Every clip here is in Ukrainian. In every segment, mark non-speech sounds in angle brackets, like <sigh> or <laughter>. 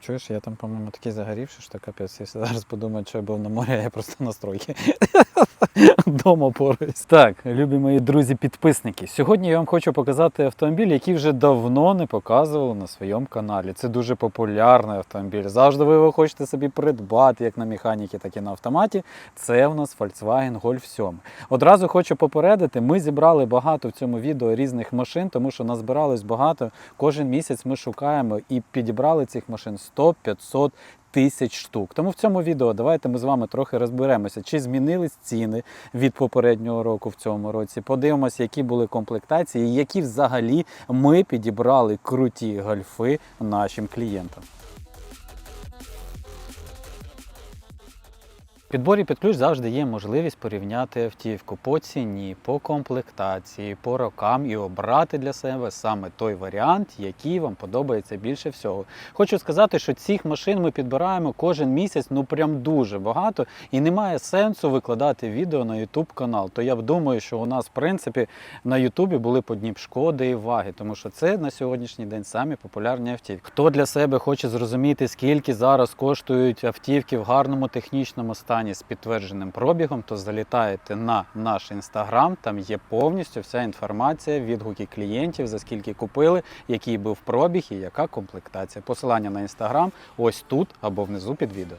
Чуєш, я там, по-моєму, такий загорівший, що капець. Якщо зараз подумають, що я був на морі, а я просто на стройці. Дома пораюсь. Так, любі мої друзі-підписники. Сьогодні я вам хочу показати автомобіль, який вже давно не показували на своєму каналі. Це дуже популярний автомобіль. Завжди ви його хочете собі придбати, як на механіки, так і на автоматі. Це в нас Volkswagen Golf 7. Одразу хочу попередити, ми зібрали багато в цьому відео різних машин, тому що назбиралось багато. Кожен місяць ми шукаємо і підібрали цих машин 100-500 тисяч штук. Тому в цьому відео давайте ми з вами трохи розберемося, чи змінились ціни від попереднього року в цьому році. Подивимося, які були комплектації, які взагалі ми підібрали круті гольфи нашим клієнтам. Підборі під ключ завжди є можливість порівняти автівку по ціні, по комплектації, по рокам і обрати для себе саме той варіант, який вам подобається більше всього. Хочу сказати, що цих машин ми підбираємо кожен місяць, ну прям дуже багато, і немає сенсу викладати відео на YouTube канал. То я думаю, що у нас, в принципі, на Ютубі були б одні б шкоди і ваги, тому що це на сьогоднішній день самі популярні автівки. Хто для себе хоче зрозуміти, скільки зараз коштують автівки в гарному технічному стані з підтвердженим пробігом, то залітаєте на наш інстаграм. Там є повністю вся інформація, відгуки клієнтів, за скільки купили, який був пробіг і яка комплектація. Посилання на інстаграм ось тут або внизу під відео.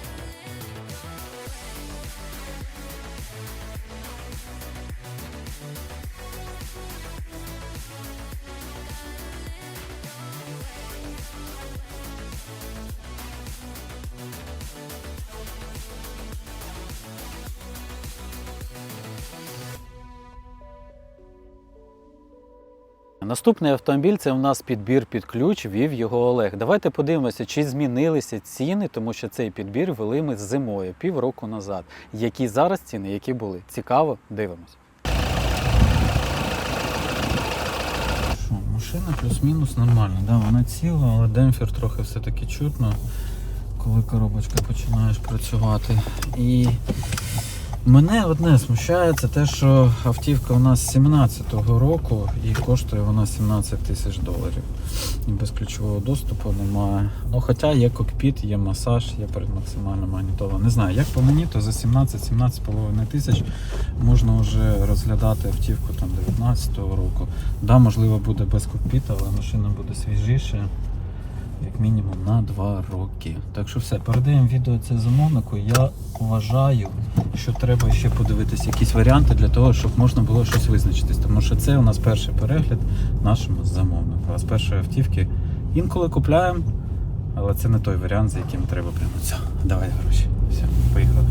Наступний автомобіль це у нас підбір під ключ, вів його Олег. Давайте подивимося, чи змінилися ціни, тому що цей підбір вели ми зимою, півроку назад. Які зараз ціни, які були. Цікаво, дивимось. Машина плюс-мінус нормальна. Да, вона ціла, але демпфер трохи все-таки чутно, коли коробочка починаєш працювати. І Мене одне смущає, це те, що автівка у нас 17-го року і коштує вона 17 тисяч доларів. І без ключового доступу немає. Ну, хоча є кокпіт, є масаж, є передмаксимальна магнітола. Не знаю, як по мені, то за 17-17,5 тисяч можна вже розглядати автівку там 19-го року. Да, можливо, буде без кокпіта, але машина буде свіжіша. Як мінімум на 2 роки. Так що все, передаємо відео це замовнику. Я вважаю, що треба ще подивитися якісь варіанти для того, щоб можна було щось визначитись. Тому що це у нас перший перегляд нашому замовнику. А з першої автівки інколи купляємо, але це не той варіант, за яким треба прямо. Все, давай гроші. Все, поїхали.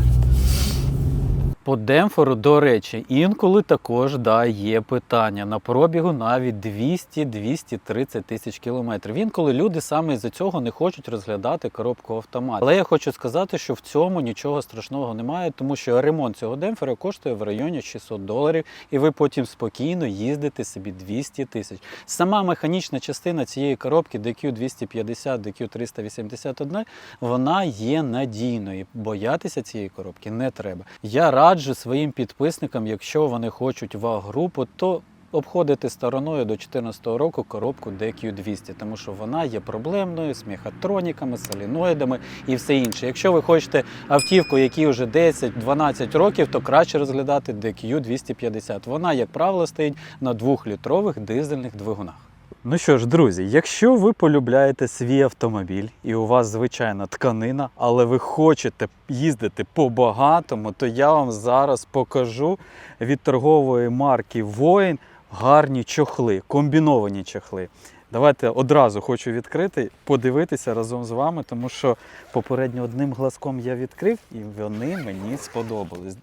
По демпферу, до речі, інколи також да, є питання на пробігу навіть 200-230 тисяч кілометрів. Інколи люди саме з-за цього не хочуть розглядати коробку автомат. Але я хочу сказати, що в цьому нічого страшного немає, тому що ремонт цього демпфера коштує в районі 600 доларів, і ви потім спокійно їздите собі 200 тисяч. Сама механічна частина цієї коробки DQ250, DQ381, вона є надійною. Боятися цієї коробки не треба. Я раджу своїм підписникам, якщо вони хочуть ваг-групу, то обходити стороною до 2014 року коробку DQ200, тому що вона є проблемною з мехатроніками, соліноїдами і все інше. Якщо ви хочете автівку, якій вже 10-12 років, то краще розглядати DQ250. Вона, як правило, стоїть на 2-літрових дизельних двигунах. Ну що ж, друзі, якщо ви полюбляєте свій автомобіль і у вас звичайна тканина, але ви хочете їздити по-багатому, то я вам зараз покажу від торгової марки Воїн гарні чохли, комбіновані чохли. Давайте одразу хочу відкрити, подивитися разом з вами, тому що попередньо одним глазком я відкрив і вони мені сподобались.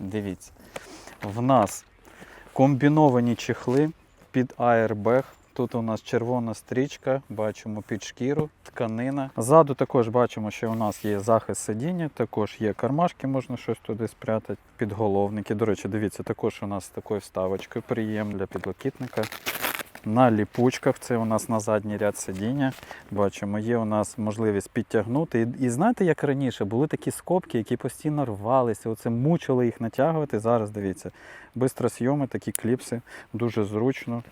Дивіться, в нас комбіновані чехли під airbag. Тут у нас червона стрічка, бачимо під шкіру, тканина. Ззаду також бачимо, що у нас є захист сидіння, також є кармашки, можна щось туди спрятати, підголовники. До речі, дивіться, також у нас такою вставочкою приєм для підлокітника. На ліпучках це у нас на задній ряд сидіння. Бачимо, є у нас можливість підтягнути. І, і знаєте, як раніше були такі скобки, які постійно рвалися, оце мучили їх натягувати. Зараз дивіться, бистросйоми, такі кліпси, дуже зручно.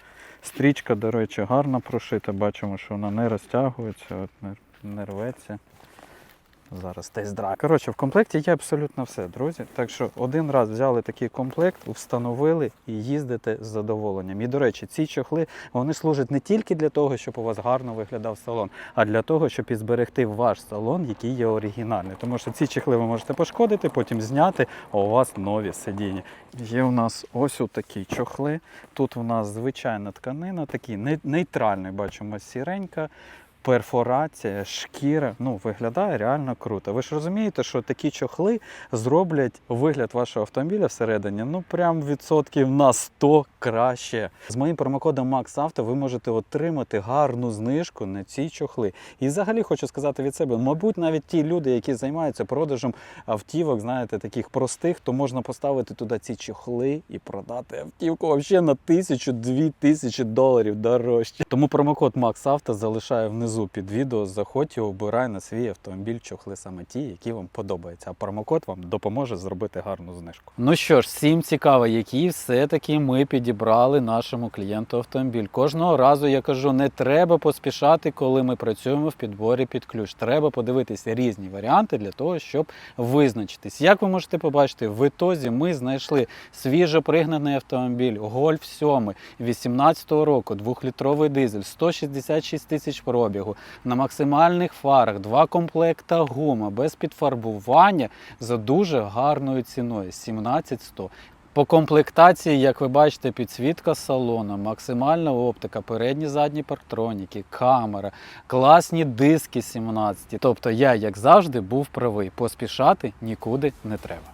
Стрічка, до речі, гарно прошита. Бачимо, що вона не розтягується, от не рветься. Зараз тест-драйв. Коротше, в комплекті є абсолютно все, друзі. Так що один раз взяли такий комплект, встановили і їздите з задоволенням. І, до речі, ці чохли вони служать не тільки для того, щоб у вас гарно виглядав салон, а для того, щоб і зберегти ваш салон, який є оригінальний. Тому що ці чехли ви можете пошкодити, потім зняти, а у вас нові сидіння. Є у нас ось такі чохли. Тут у нас звичайна тканина, такий нейтральний, бачимо, сіренька. Перфорація, шкіра, ну виглядає реально круто. Ви ж розумієте, що такі чохли зроблять вигляд вашого автомобіля всередині, ну прям відсотків на 100 краще. З моїм промокодом MaxAuto ви можете отримати гарну знижку на ці чохли. І взагалі хочу сказати від себе, мабуть, навіть ті люди, які займаються продажем автівок, знаєте, таких простих, то можна поставити туди ці чохли і продати автівку взагалі на тисячу-дві тисячі доларів дорожче. Тому промокод MaxAuto залишаю внизу під відео. Заходь і обирай на свій автомобіль чохли саме ті, які вам подобаються. А промокод вам допоможе зробити гарну знижку. Ну що ж, всім цікаво, які все-таки ми підібрали нашому клієнту автомобіль. Кожного разу я кажу, не треба поспішати, коли ми працюємо в підборі під ключ. Треба подивитися різні варіанти для того, щоб визначитись. Як ви можете побачити, в ітозі ми знайшли свіжо пригнаний автомобіль Golf 7 18 року, 2-літровий дизель, 166 тисяч пробігу, на максимальних фарах, два комплекта гума без підфарбування за дуже гарною ціною 17100. По комплектації, як ви бачите, підсвітка салону, максимальна оптика, передні задні парктроніки, камера, класні диски 17. Тобто я, як завжди, був правий. Поспішати нікуди не треба.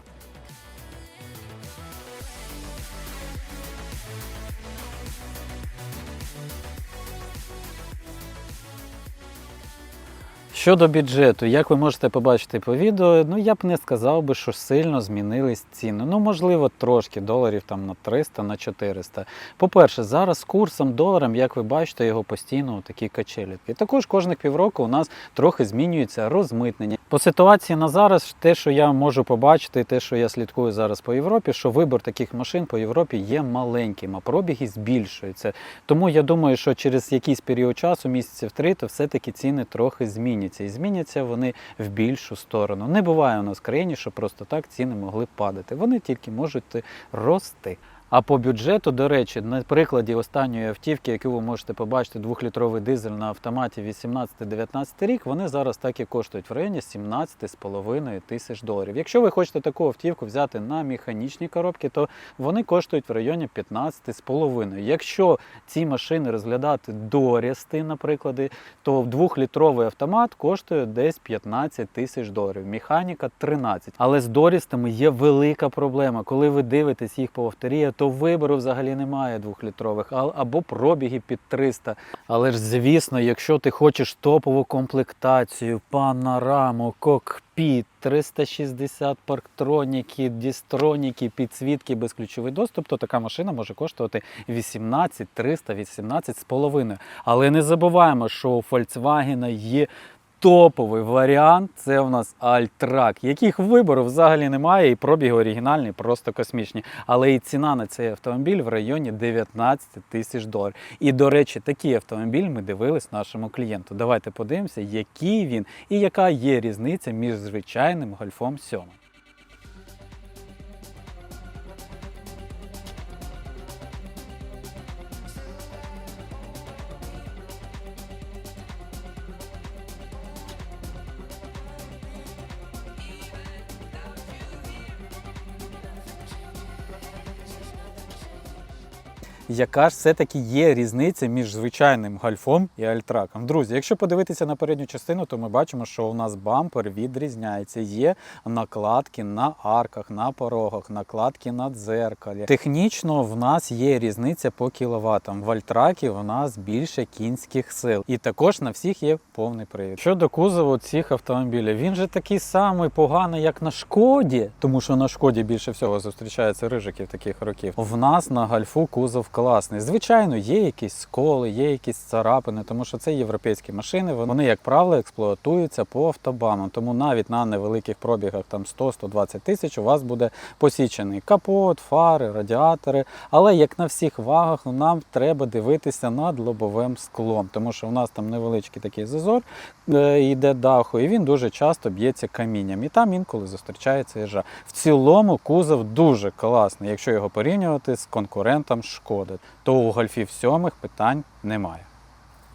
Щодо бюджету, як ви можете побачити по відео, ну я б не сказав би, що сильно змінились ціни. Ну, можливо, трошки доларів там на 300, на 400. По-перше, зараз курсом доларом, як ви бачите, його постійно такі качелі. І також кожних півроку у нас трохи змінюється розмитнення. По ситуації на зараз, те, що я можу побачити, те, що я слідкую зараз по Європі, що вибір таких машин по Європі є маленьким, а пробіги збільшуються. Тому я думаю, що через якийсь період часу, місяців три, то все-таки ціни трохи зміняться. І зміняться вони в більшу сторону. Не буває у нас в країні, що просто так ціни могли падати. Вони тільки можуть рости. А по бюджету, до речі, на прикладі останньої автівки, яку ви можете побачити, двохлітровий дизель на автоматі 18-19 рік, вони зараз так і коштують в районі 17,5 тисяч доларів. Якщо ви хочете таку автівку взяти на механічні коробки, то вони коштують в районі 15,5. Якщо ці машини розглядати дорісти, наприклад, то двохлітровий автомат коштує десь 15 тисяч доларів. Механіка 13. Але з дорістами є велика проблема. Коли ви дивитесь їх по авторії, то вибору взагалі немає двохлітрових, або пробіги під 300. Але ж звісно, якщо ти хочеш топову комплектацію, панораму, кокпіт, 360 парктроніки, дістроніки, підсвітки, безключовий доступ, то така машина може коштувати 18 300, 18 з половиною. Але не забуваємо, що у Volkswagen є топовий варіант це у нас Альтрак, яких вибору взагалі немає, і пробіги оригінальні, просто космічні. Але і ціна на цей автомобіль в районі 19 тисяч доларів. І, до речі, такий автомобіль ми дивились нашому клієнту. Давайте подивимося, який він і яка є різниця між звичайним гольфом 7. Яка ж все-таки є різниця між звичайним гальфом і альтраком. Друзі, якщо подивитися на передню частину, то ми бачимо, що у нас бампер відрізняється. Є накладки на арках, на порогах, накладки на дзеркалі. Технічно в нас є різниця по кіловатам. В альтракі в нас більше кінських сил. І також на всіх є повний привід. Щодо кузову цих автомобілів, він же такий самий поганий, як на шкоді, тому що на шкоді більше всього зустрічається рижиків таких років. В нас на гальфу кузов класний. Звичайно, є якісь сколи, є якісь царапини, тому що це європейські машини. Вони, як правило, експлуатуються по автобанам. Тому навіть на невеликих пробігах там 100-120 тисяч у вас буде посічений капот, фари, радіатори. Але як на всіх вагах, нам треба дивитися над лобовим склом, тому що у нас там невеличкий такий зазор е, йде даху, і він дуже часто б'ється камінням. І там інколи зустрічається їжа. В цілому кузов дуже класний, якщо його порівнювати з конкурентом шкоди, то у гольфів сьомих питань немає.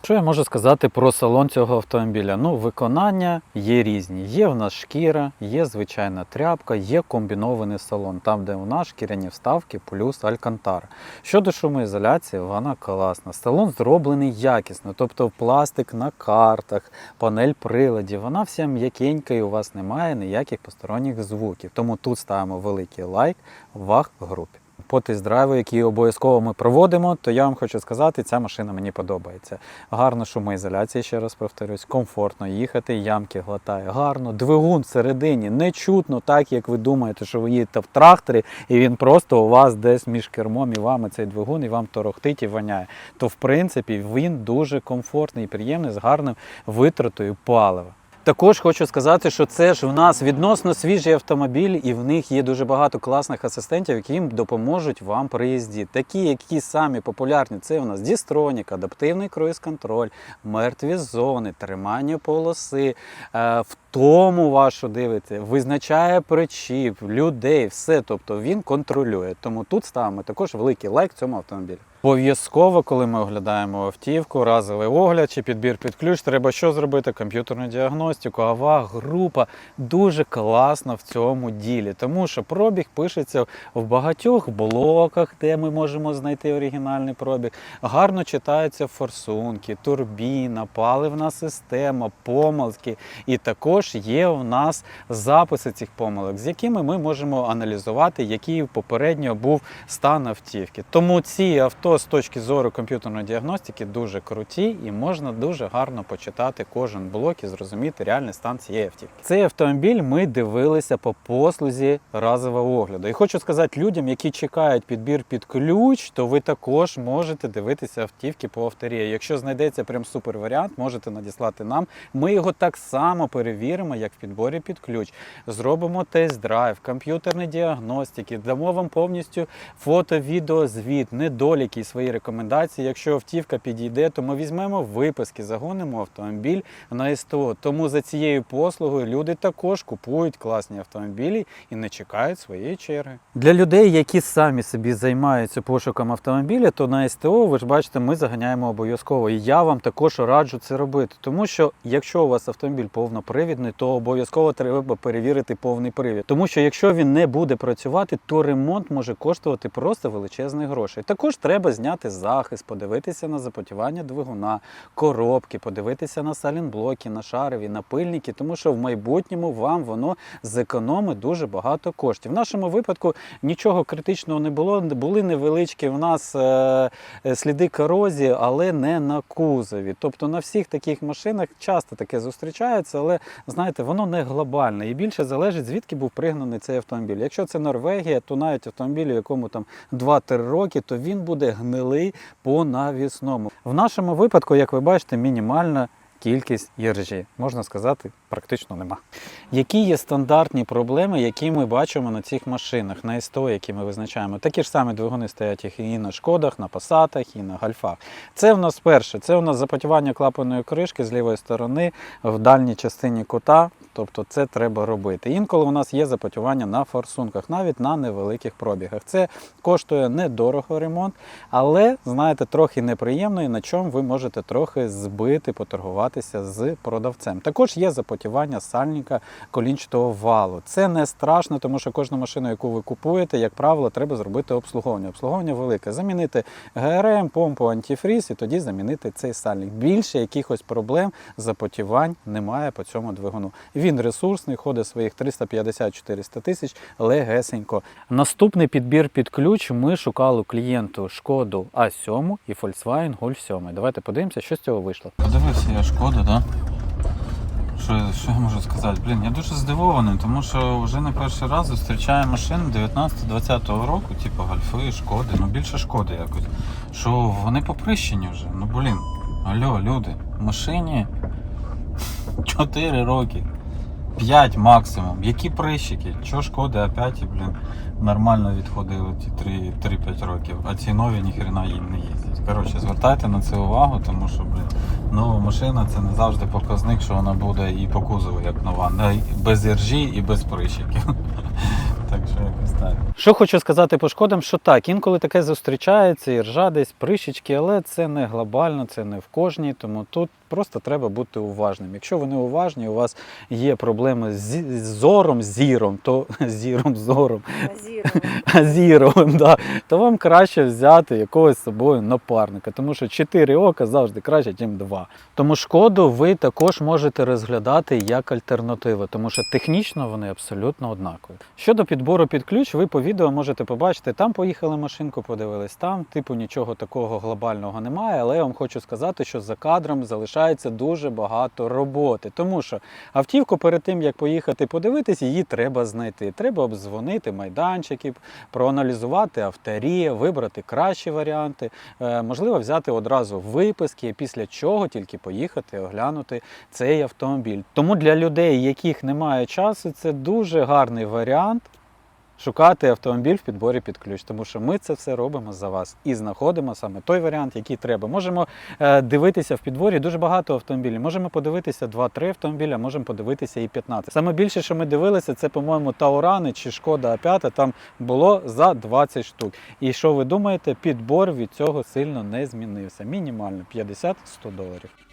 Що я можу сказати про салон цього автомобіля? Ну, виконання є різні. Є в нас шкіра, є звичайна тряпка, є комбінований салон, там, де у нас шкіряні вставки плюс алькантара. Щодо шумоізоляції, вона класна. Салон зроблений якісно, тобто пластик на картах, панель приладів, вона вся м'якенька і у вас немає ніяких посторонніх звуків. Тому тут ставимо великий лайк ваг групі. По тест-драйву, який обов'язково ми проводимо, то я вам хочу сказати, ця машина мені подобається. Гарна шумоізоляція, ще раз повторюсь, комфортно їхати, ямки глотає гарно. Двигун всередині не чутно, так як ви думаєте, що ви їдете в тракторі, і він просто у вас десь між кермом і вами цей двигун, і вам торохтить і воняє. То в принципі він дуже комфортний і приємний з гарним витратою палива. Також хочу сказати, що це ж в нас відносно свіжий автомобіль, і в них є дуже багато класних асистентів, які їм допоможуть вам при їзді. Такі, які самі популярні, це у нас дістронік, адаптивний круїз-контроль, мертві зони, тримання полоси, е, втому вашу дивите, визначає причіп, людей, все. Тобто він контролює. Тому тут ставимо також великий лайк цьому автомобілю. Обов'язково, коли ми оглядаємо автівку, разовий огляд чи підбір під ключ, треба що зробити? Комп'ютерну діагностику, ава, група дуже класна в цьому ділі, тому що пробіг пишеться в багатьох блоках, де ми можемо знайти оригінальний пробіг. Гарно читаються форсунки, турбіна, паливна система, помилки. І також є у нас записи цих помилок, з якими ми можемо аналізувати, який попередньо був стан автівки. Тому ці авто з точки зору комп'ютерної діагностики дуже круті і можна дуже гарно почитати кожен блок і зрозуміти реальний стан цієї автівки. Цей автомобіль ми дивилися по послузі разового огляду. І хочу сказати людям, які чекають підбір під ключ, то ви також можете дивитися автівки по авторії. Якщо знайдеться прям супер варіант, можете надіслати нам. Ми його так само перевіримо, як в підборі під ключ. Зробимо тест-драйв, комп'ютерні діагностики, дамо вам повністю фото, відео, звіт, недоліки свої рекомендації. Якщо автівка підійде, то ми візьмемо виписки, загонимо автомобіль на СТО. Тому за цією послугою люди також купують класні автомобілі і не чекають своєї черги. Для людей, які самі собі займаються пошуком автомобіля, то на СТО, ви ж бачите, ми заганяємо обов'язково. І я вам також раджу це робити. Тому що якщо у вас автомобіль повнопривідний, то обов'язково треба перевірити повний привід. Тому що якщо він не буде працювати, то ремонт може коштувати просто величезних грошей. Також треба зняти захист, подивитися на запотівання двигуна, коробки, подивитися на салінблоки, на шарові, на пильники, тому що в майбутньому вам воно зекономить дуже багато коштів. В нашому випадку нічого критичного не було. Були невеличкі в нас е, е, сліди корозії, але не на кузові. Тобто на всіх таких машинах часто таке зустрічається, але знаєте, воно не глобальне і більше залежить, звідки був пригнаний цей автомобіль. Якщо це Норвегія, то навіть автомобіль, якому там 2-3 роки, то він буде гнилий по навісному. В нашому випадку, як ви бачите, мінімальна кількість іржі, можна сказати, практично нема. Які є стандартні проблеми, які ми бачимо на цих машинах, на СТО, які ми визначаємо? Такі ж самі двигуни стоять і на шкодах, на пасатах, і на гальфах. Це в нас перше, це у нас запотівання клапаної кришки з лівої сторони в дальній частині кута. Тобто це треба робити. Інколи у нас є запотівання на форсунках, навіть на невеликих пробігах. Це коштує недорого ремонт, але знаєте, трохи неприємно і на чому ви можете трохи збити, поторгуватися з продавцем. Також є запотівання сальника колінчатого валу. Це не страшно, тому що кожну машину, яку ви купуєте, як правило, треба зробити обслуговування. Обслуговування велике. Замінити ГРМ, помпу, антифріз і тоді замінити цей сальник. Більше якихось проблем запотівань немає по цьому двигуну. Він ресурсний, ходить своїх 350-400 тисяч легесенько. Наступний підбір під ключ ми шукали клієнту шкоду А7 і Volkswagen Golf 7. Давайте подивимося, що з цього вийшло. Подивився я шкода, да? Що, що я можу сказати? Блін, я дуже здивований, тому що вже не перший раз зустрічаю машини 19-20 року, типу гальфи, шкоди, ну більше шкоди якось. Що вони поприщені вже. Ну блін, алло, люди, машині <laughs> 4 роки. 5 максимум. Які прищики? Чого шкоди опять, і, блін, нормально відходили ті 3 3-5 років, а ці нові ніхрена їм не їздять. Коротше, звертайте на це увагу, тому що, блін, нова машина це не завжди показник, що вона буде і по кузову, як нова. Без іржі і без прищиків. Так що якось так. Що хочу сказати по шкодам, що так, інколи таке зустрічається, і ржа десь прищички, але це не глобально, це не в кожній, тому тут просто треба бути уважним. Якщо ви не уважні, у вас є проблеми з з зором, зіром, то <laughs> зіром, зором, зіровим, <laughs> да, то вам краще взяти якогось з собою напарника, тому що 4 ока завжди краще, ніж 2. Тому шкоду ви також можете розглядати як альтернативу, тому що технічно вони абсолютно однакові. Щодо підбору під ключ, ви по відео можете побачити, там поїхали машинку, подивились, там, типу, нічого такого глобального немає, але я вам хочу сказати, що за кадром залишається дуже багато роботи, тому що автівку перед тим, як поїхати подивитись, її треба знайти. Треба обдзвонити майданчики, проаналізувати авторі, вибрати кращі варіанти, е, можливо, взяти одразу виписки, після чого тільки поїхати оглянути цей автомобіль. Тому для людей, яких немає часу, це дуже гарний варіант. Шукати автомобіль в підборі під ключ, тому що ми це все робимо за вас і знаходимо саме той варіант, який треба. Можемо е, дивитися в підборі дуже багато автомобілів. Можемо подивитися 2-3 автомобіля, можемо подивитися і 15. Саме більше, що ми дивилися, це, по-моєму, Таурани чи Шкода А5, там було за 20 штук. І що ви думаєте, підбор від цього сильно не змінився. Мінімально 50-100 доларів.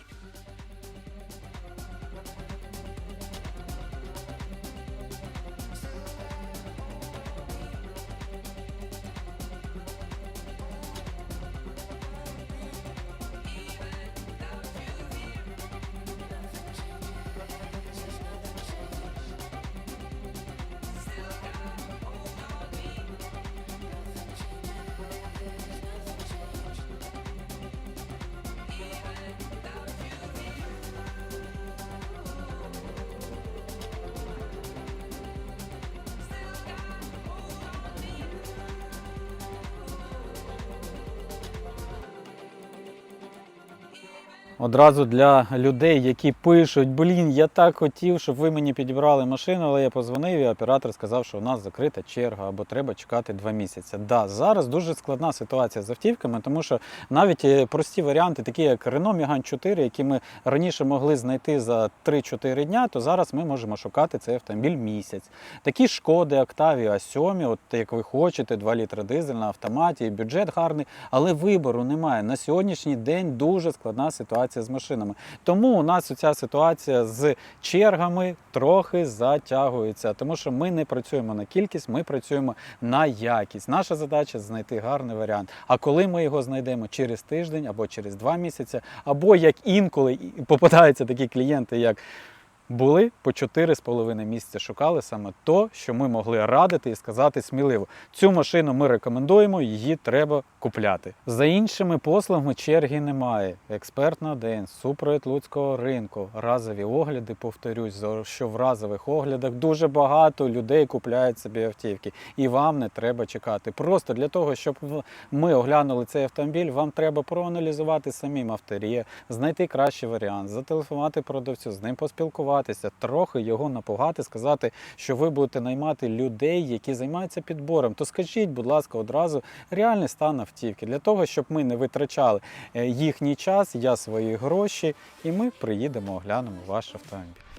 Одразу для людей, які пишуть, блін, я так хотів, щоб ви мені підібрали машину, але я позвонив і оператор сказав, що у нас закрита черга або треба чекати два місяці. Да, зараз дуже складна ситуація з автівками, тому що навіть е, прості варіанти, такі як Renault Megane 4, які ми раніше могли знайти за 3-4 дня, то зараз ми можемо шукати цей автомобіль місяць. Такі шкоди, Octavia 7, от як ви хочете, 2 літри дизель на автоматі, бюджет гарний, але вибору немає. На сьогоднішній день дуже складна ситуація з машинами. Тому у нас ця ситуація з чергами трохи затягується, тому що ми не працюємо на кількість, ми працюємо на якість. Наша задача знайти гарний варіант. А коли ми його знайдемо через тиждень або через два місяці, або як інколи попадаються такі клієнти, як були по 4,5 місяці шукали саме то, що ми могли радити і сказати сміливо. Цю машину ми рекомендуємо, її треба купляти. За іншими послугами черги немає. Експерт на день, супровід луцького ринку, разові огляди, повторюсь, що в разових оглядах дуже багато людей купляють собі автівки, і вам не треба чекати. Просто для того, щоб ми оглянули цей автомобіль, вам треба проаналізувати самим авторі, знайти кращий варіант, зателефонувати продавцю, з ним поспілкуватися, трохи його напугати, сказати, що ви будете наймати людей, які займаються підбором. То скажіть, будь ласка, одразу реальний стан автівки для того, щоб ми не витрачали е, їхній час, я свої гроші, і ми приїдемо, оглянемо ваш автомобіль.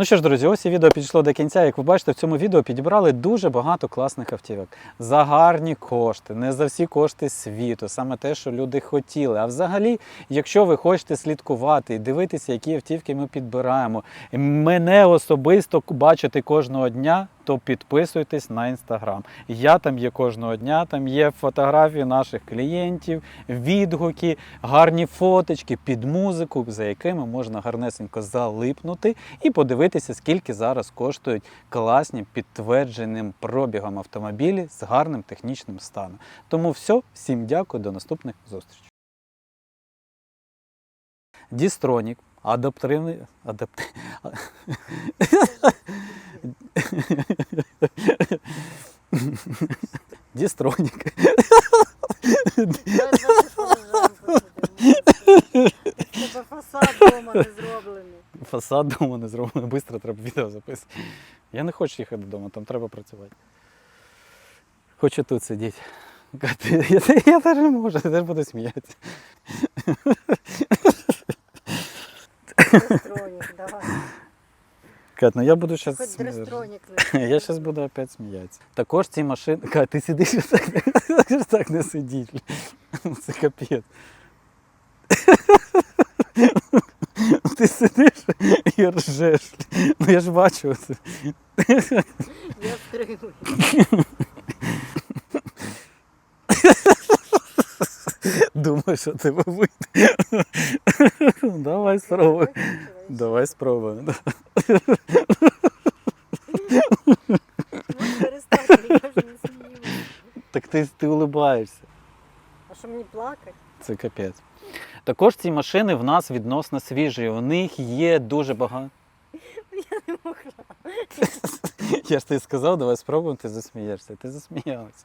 Ну що ж, друзі, ось і відео підійшло до кінця. Як ви бачите, в цьому відео підібрали дуже багато класних автівок. За гарні кошти, не за всі кошти світу, саме те, що люди хотіли. А взагалі, якщо ви хочете слідкувати і дивитися, які автівки ми підбираємо, мене особисто бачити кожного дня, то підписуйтесь на інстаграм. Я там є кожного дня, там є фотографії наших клієнтів, відгуки, гарні фоточки під музику, за якими можна гарнесенько залипнути і подивитися, скільки зараз коштують класні підтвердженим пробігом автомобілі з гарним технічним станом. Тому все, всім дякую, до наступних зустрічей. Дістронік, адаптивний. Адапт... <laughs> <laughs> Дістронік. Фасад вдома не зроблений. Фасад дома не зроблено, швидко треба відео записувати. Я не хочу їхати додому, там треба працювати. Хочу тут сидіти. Я, теж не можу, я теж буду сміятися. Дрестронік, давай. Кат, ну я буду зараз. <laughs> Я зараз буду опять сміятися. Також ці машини. Кат, ти сидиш так, <laughs> так, не сидіть. Це капець. Ти сидиш і ржеш. Ну я ж бачу це. Я стримую. Думаю, що тебе вийде. Давай спробуй. Давай спробуємо. Ну, перестань, я ж не сміюся. Так ти, ти улибаєшся. А що мені плакати? Це капець. Також ці машини в нас відносно свіжі. У них є дуже багато. Я не могла. <laughs> Я ж тобі сказав, давай спробуємо, ти засмієшся. Ти засміялася.